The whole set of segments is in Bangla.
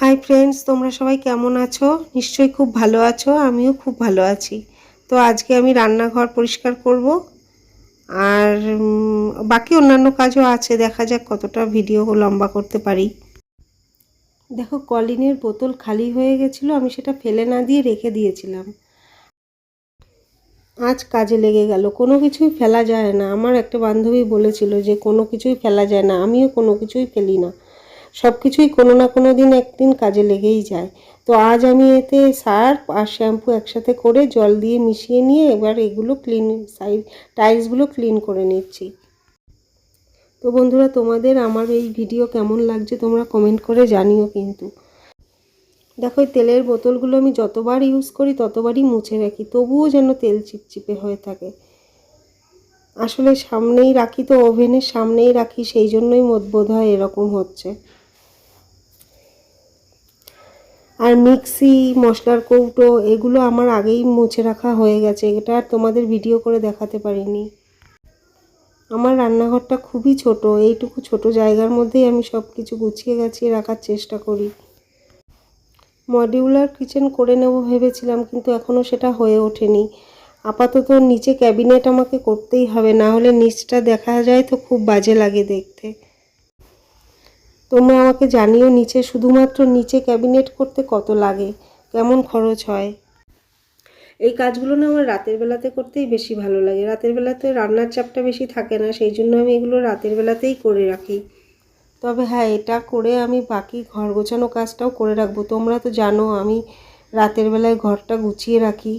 হাই ফ্রেন্ডস তোমরা সবাই কেমন আছো? নিশ্চয়ই খুব ভালো আছো, আমিও খুব ভালো আছি। তো আজকে আমি রান্নাঘর পরিষ্কার করব। আর বাকি অন্যান্য কাজও আছে, দেখা যাক কতটা ভিডিও লম্বা করতে পারি। দেখো, কলিনের বোতল খালি হয়ে গেছিল, আমি সেটা ফেলে না দিয়ে রেখে দিয়েছিলাম। আজ কাজে লেগে গেল, কোনো কিছুই ফেলা যায় না। আমার একটা বান্ধবী বলেছিল যে, কোনো কিছুই ফেলা যায় না, আমিও কোনো কিছুই ফেলি না। সব কিছুই কোনো না কোনো দিন একদিন কাজে লেগেই যায়। তো আজ আমি এতে সার্ফ আর শ্যাম্পু একসাথে করে জল দিয়ে মিশিয়ে নিয়ে এবার এগুলো ক্লিন সাইড টাইলসগুলো ক্লিন করে নিচ্ছি। তো বন্ধুরা, তোমাদের আমার এই ভিডিও কেমন লাগছে তোমরা কমেন্ট করে জানিও কিন্তু। দেখো তেলের বোতলগুলো আমি যতবার ইউজ করি ততবারই মুছে রাখি, তবুও যেন তেল চিপচিপে হয়ে থাকে। আসলে সামনেই রাখি তো, ওভেনের সামনেই রাখি, সেই জন্যই বোধ হয় এরকম হচ্ছে। আর মিক্সি, মশলার কৌটো, এগুলো আমার আগেই মুছে রাখা হয়ে গেছে। এটা আর তোমাদের ভিডিও করে দেখাতে পারিনি। আমার রান্নাঘরটা খুবই ছোট, এইটুকু ছোট জায়গার মধ্যেই আমি সব কিছু গুছিয়ে গাছিয়ে রাখার চেষ্টা করি। মডিউলার কিচেন করে নেব ভেবেছিলাম, কিন্তু এখনও সেটা হয়ে ওঠেনি। আপাতত নিচে ক্যাবিনেট আমাকে করতেই হবে, না হলে নিচটা দেখা যায় তো খুব বাজে লাগে দেখতে। তোমরা আমাকে জানিও নিচে শুধুমাত্র নিচে ক্যাবিনেট করতে কত লাগে, কেমন খরচ হয়? এই কাজগুলো না আমার রাতের বেলাতে করতেই বেশি ভালো লাগে। রাতের বেলাতে রান্নার চাপটা বেশি থাকে না, সেই জন্য আমি এগুলো রাতের বেলাতেই করে রাখি। তবে হ্যাঁ এটা করে আমি বাকি ঘর গোছানো কাজটাও করে রাখব। তোমরা তো জানো আমি রাতের বেলায় ঘরটা গুছিয়ে রাখি,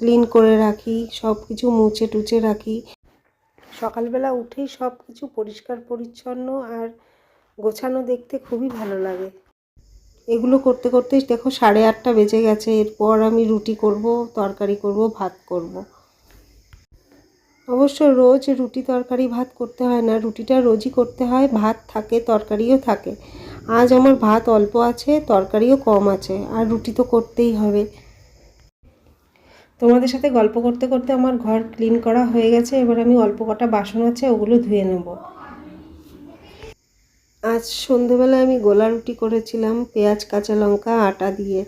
ক্লিন করে রাখি সব কিছু মুছে টুছে রাখি। সকালবেলা উঠেই সব কিছু পরিষ্কার পরিচ্ছন্ন আর গোছানো দেখতে খুবই ভালো লাগে। এগুলো করতে করতেই দেখো সাড়ে আটটা বেজে গেছে, এরপর আমি রুটি করব, তরকারি করব, ভাত করব। অবশ্য রোজ রুটি তরকারি ভাত করতে হয় না, রুটিটা রোজই করতে হয়, ভাত থাকে, তরকারিও থাকে। আজ আমার ভাত অল্প আছে, তরকারিও কম আছে, আর রুটি তো করতেই হবে। তোমাদের সাথে গল্প করতে করতে আমার ঘর ক্লিন করা হয়ে গেছে, এবার আমি অল্প কটা বাসন আছে, ওগুলো ধুয়ে নেব। আজ সন্ধেবেলায় আমি গোলা রুটি করেছিলাম, পেঁয়াজ, কাঁচা লঙ্কা, আটা দিয়ে।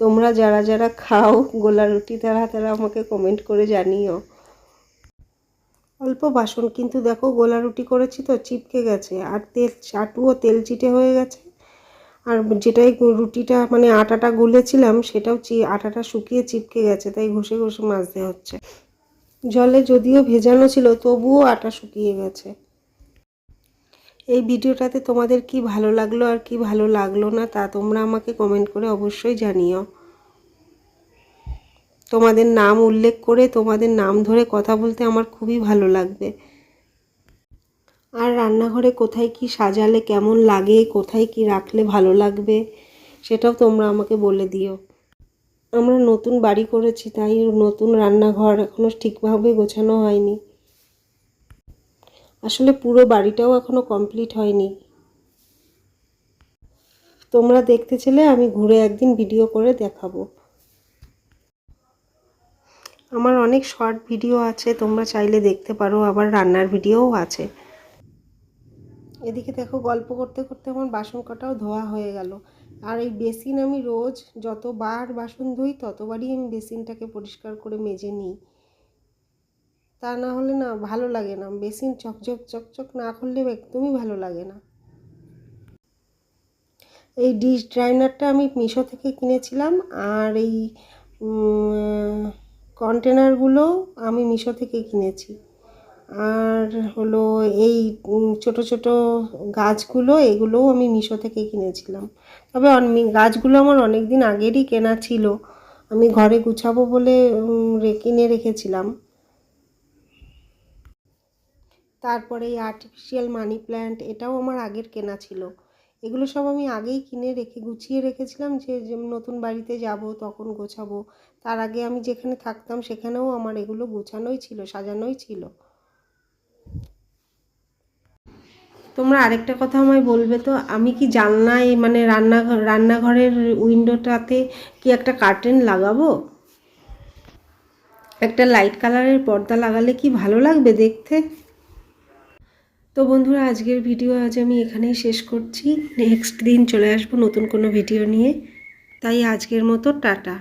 তোমরা যারা যারা খাও গোলা রুটি তারা তারা আমাকে কমেন্ট করে জানিও। অল্প বাসন, কিন্তু দেখো গোলা রুটি করেছি তো, চিপকে গেছে। আর তেল, চাটুও তেল চিটে হয়ে গেছে। আর যেটাই রুটিটা মানে আটাটা গুলেছিলাম, সেটাও চি, আটাটা শুকিয়ে চিপকে গেছে, তাই ঘষে ঘষে মাজতে হচ্ছে। জলে যদিও ভেজানো ছিল, তবুও আটা শুকিয়ে গেছে। এই ভিডিওটাতে তোমাদের কি ভালো লাগল আর কি ভালো লাগল না তা তোমরা আমাকে কমেন্ট করে অবশ্যই জানিও। তোমাদের নাম উল্লেখ করে, তোমাদের নাম ধরে কথা বলতে আমার খুবই ভালো লাগবে। আর রান্নাঘরে কোথায় কি সাজালে, কেমন লাগে, কোথায় কি রাখলে ভালো লাগবে, সেটাও তোমরা আমাকে বলে দিও। আমরা নতুন বাড়ি করেছি, তাই নতুন রান্নাঘর এখনও ঠিকভাবে গোছানো হয়নি। আসলে পুরো বাড়িটাও এখনও কমপ্লিট হয়নি। তোমরা দেখতে ছেলে আমি ঘুরে একদিন ভিডিও করে দেখাবো। আমার অনেক শর্ট ভিডিও আছে, তোমরা চাইলে দেখতে পারো, আবার রান্নার ভিডিওও আছে। এদিকে দেখো, গল্প করতে করতে আমার বাসন কটাও ধোয়া হয়ে গেল। আর এই বেসিন আমি রোজ যতবার বাসন ধুই, ততবারই আমি বেসিনটাকে পরিষ্কার করে মেজে নিই। তা না হলে না ভালো লাগে না। বেসিন চকচক চকচক না করলে একদমই ভালো লাগে না। এই ডিশ ড্রাইনারটা আমি মিশো থেকে কিনেছিলাম আর এই কন্টেনারগুলো আমি মিশো থেকে কিনেছি। আর হলো এই ছোট ছোট গাছগুলো এগুলোও আমি মিশো থেকে কিনেছিলাম। তবে গাছগুলো আমার অনেক দিন আগেরই কেনা ছিল। আমি ঘরে গুছাবো বলে কিনে রেখেছিলাম। তারপরে এই আর্টিফিশিয়াল মানি প্ল্যান্ট এটাও আমার আগের কেনা ছিল। এগুলো সব আমি আগেই কিনে রেখে, গুছিয়ে রেখেছিলাম যে নতুন বাড়িতে যাব, তখন গোছাবো। তার আগে আমি যেখানে থাকতাম সেখানেও আমার এগুলো গোছানোই ছিল, সাজানোই ছিল। তোমরা আরেকটা কথা আমায় বলবে তো? আমি কি জানলায় মানে রান্নাঘর, রান্নাঘরের উইন্ডোটাতে কি একটা কার্টেন লাগাবো? একটা লাইট কালারের পর্দা লাগালে কি ভালো লাগবে দেখতে? তো বন্ধুরা, আজকের ভিডিও আজ আমি এখানেই শেষ করছি। নেক্সট দিন চলে আসব নতুন কোনো ভিডিও নিয়ে। তাই আজকের মতো, টাটা।